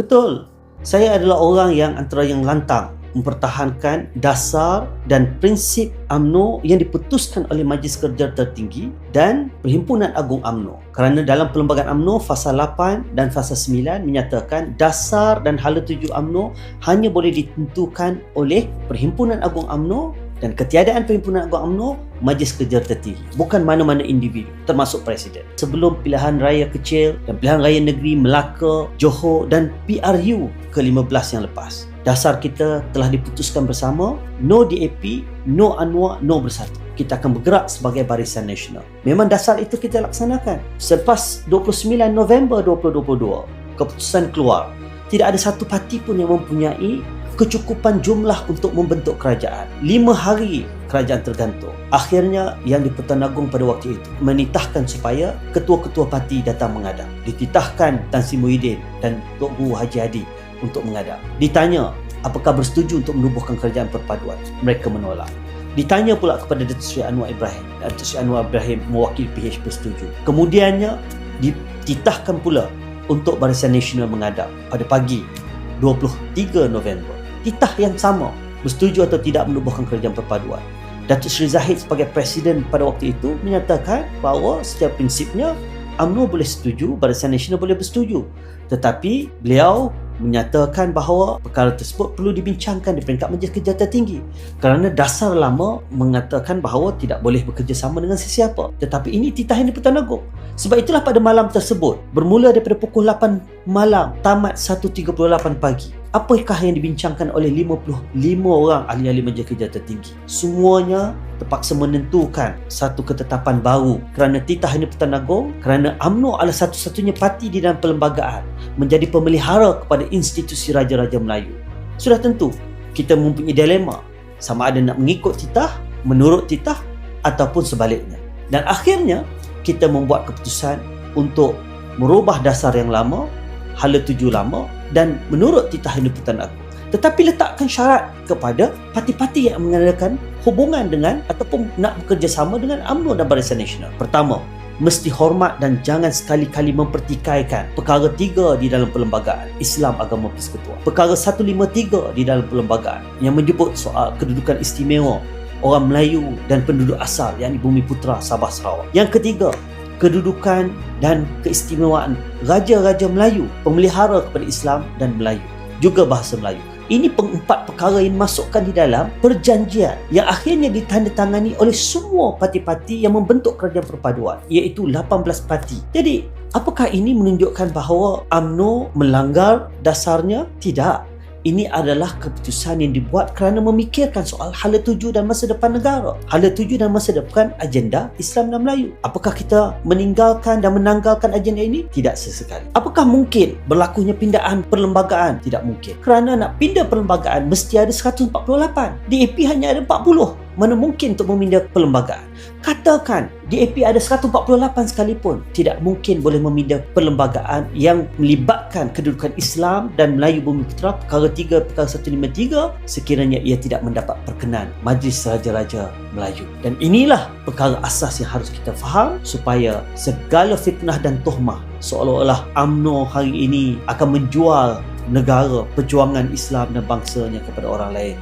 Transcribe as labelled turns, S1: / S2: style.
S1: Betul. Saya adalah orang yang antara yang lantang mempertahankan dasar dan prinsip AMNO yang diputuskan oleh Majlis Kerja Tertinggi dan Perhimpunan Agung AMNO. Kerana dalam Perlembagaan AMNO fasa 8 dan fasa 9 menyatakan dasar dan hala tuju AMNO hanya boleh ditentukan oleh Perhimpunan Agung AMNO dan ketiadaan Perhimpunan Agung UMNO Majlis Kerja Tertinggi. Bukan mana-mana individu termasuk presiden. Sebelum pilihan raya kecil dan pilihan raya negeri Melaka, Johor dan PRU ke-15 yang lepas. Dasar kita telah diputuskan bersama no DAP, no Anwar, no Bersatu. Kita akan bergerak sebagai barisan nasional. Memang dasar itu kita laksanakan selepas 29 November 2022 keputusan keluar. Tidak ada satu parti pun yang mempunyai kecukupan jumlah untuk membentuk kerajaan. Lima hari kerajaan tergantung. Akhirnya yang di Pertuan Agong pada waktu itu menitahkan supaya ketua-ketua parti datang menghadap. Dititahkan Tan Sri Muhyiddin dan Tok Guru Haji Hadi untuk menghadap. Ditanya apakah bersetuju untuk menubuhkan kerajaan perpaduan. Mereka menolak. Ditanya pula kepada Datuk Seri Anwar Ibrahim. Datuk Seri Anwar Ibrahim mewakili PH bersetuju. Kemudiannya dititahkan pula untuk Barisan Nasional menghadap pada pagi 23 November titah yang sama bersetuju atau tidak menubuhkan kerajaan perpaduan. Datuk Seri Zahid sebagai presiden pada waktu itu menyatakan bahawa setiap prinsipnya UMNO boleh setuju, Barisan Nasional boleh bersetuju. Tetapi beliau menyatakan bahawa perkara tersebut perlu dibincangkan di peringkat Majlis Kerja Tertinggi kerana dasar lama mengatakan bahawa tidak boleh bekerjasama dengan sesiapa. Tetapi ini titah yang di Agong. Sebab itulah pada malam tersebut, bermula daripada pukul 8 malam, tamat 1.38 pagi, apakah yang dibincangkan oleh 55 orang ahli-ahli Majlis Kerja Tertinggi? Semuanya terpaksa menentukan satu ketetapan baru kerana titah ini Pertuan Agong kerana UMNO adalah satu-satunya parti di dalam perlembagaan menjadi pemelihara kepada institusi Raja-Raja Melayu. Sudah tentu kita mempunyai dilema sama ada nak mengikut titah, menurut titah ataupun sebaliknya. Dan akhirnya kita membuat keputusan untuk merubah dasar yang lama, hala tuju lama dan menurut titah Pertuan Agong tetapi letakkan syarat kepada parti-parti yang mengadakan hubungan dengan ataupun nak bekerjasama dengan UMNO dan Barisan Nasional. Pertama, mesti hormat dan jangan sekali-kali mempertikaikan perkara tiga di dalam perlembagaan Islam Agama Persekutuan. Perkara 153 di dalam perlembagaan yang menyebut soal kedudukan istimewa orang Melayu dan penduduk asal yang di Bumi Putra Sabah Sarawak. Yang ketiga, kedudukan dan keistimewaan Raja-Raja Melayu pemelihara kepada Islam dan Melayu juga bahasa Melayu ini empat perkara yang masukkan di dalam perjanjian yang akhirnya ditandatangani oleh semua parti-parti yang membentuk kerajaan perpaduan iaitu 18 parti. Jadi, apakah ini menunjukkan bahawa AMNO melanggar dasarnya? Tidak ini adalah keputusan yang dibuat kerana memikirkan soal hala tuju dan masa depan negara. Hala tuju dan masa depan agenda Islam dan Melayu. Apakah kita meninggalkan dan menanggalkan agenda ini? Tidak sesekali. Apakah mungkin berlakunya pindaan perlembagaan? Tidak mungkin. Kerana nak pindah perlembagaan mesti ada 148. DAP hanya ada 40 mana mungkin untuk memindah perlembagaan katakan DAP ada 148 sekalipun tidak mungkin boleh memindah perlembagaan yang melibatkan kedudukan Islam dan Melayu Bumi Putera perkara 3 perkara 153 sekiranya ia tidak mendapat perkenan Majlis Raja-Raja Melayu dan inilah perkara asas yang harus kita faham supaya segala fitnah dan tuhmah seolah-olah UMNO hari ini akan menjual negara perjuangan Islam dan bangsanya kepada orang lain.